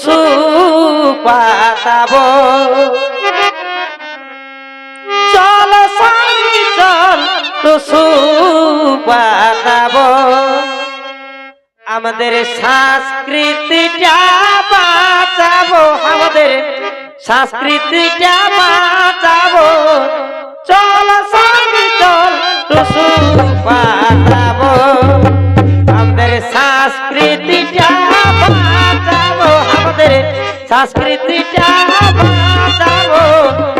কচু পাতাব চল সাই চল টুসু পাতাব আমাদের সংস্কৃতিটা বাঁচাবো আমাদের সংস্কৃতিটা বাঁচাবো। চল সংস্কৃতিটা বাঁচাবো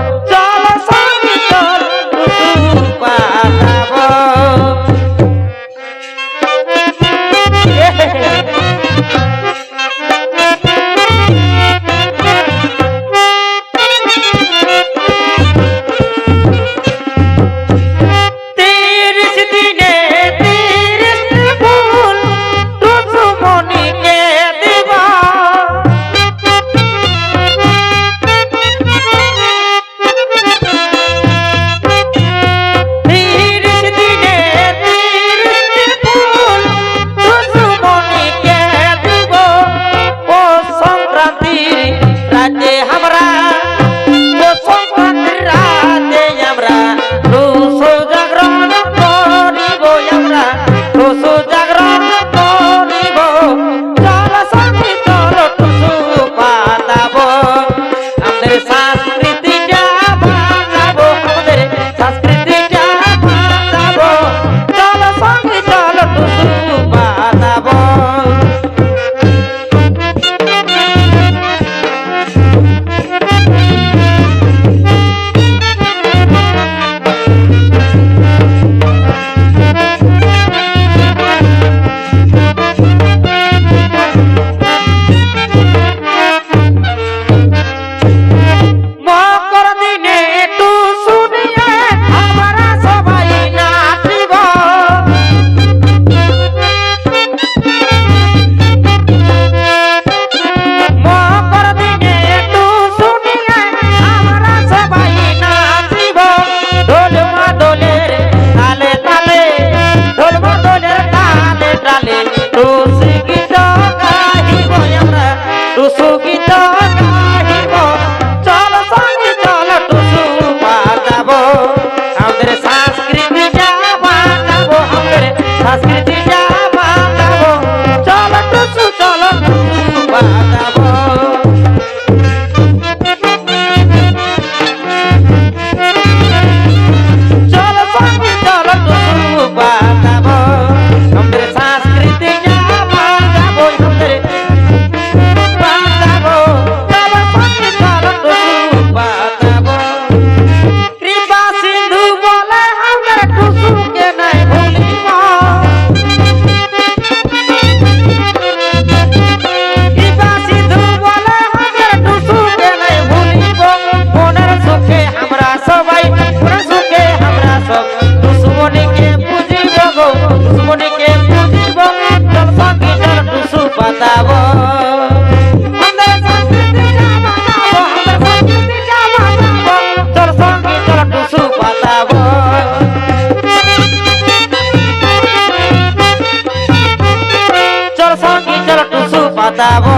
বাজাবো।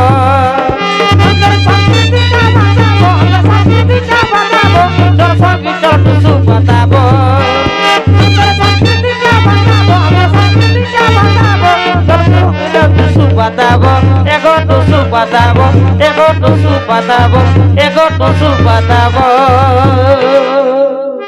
পাতাবো এগো টুসু পাতাবো এগো টুসু পাতাবো এগো টুসু পাতাবো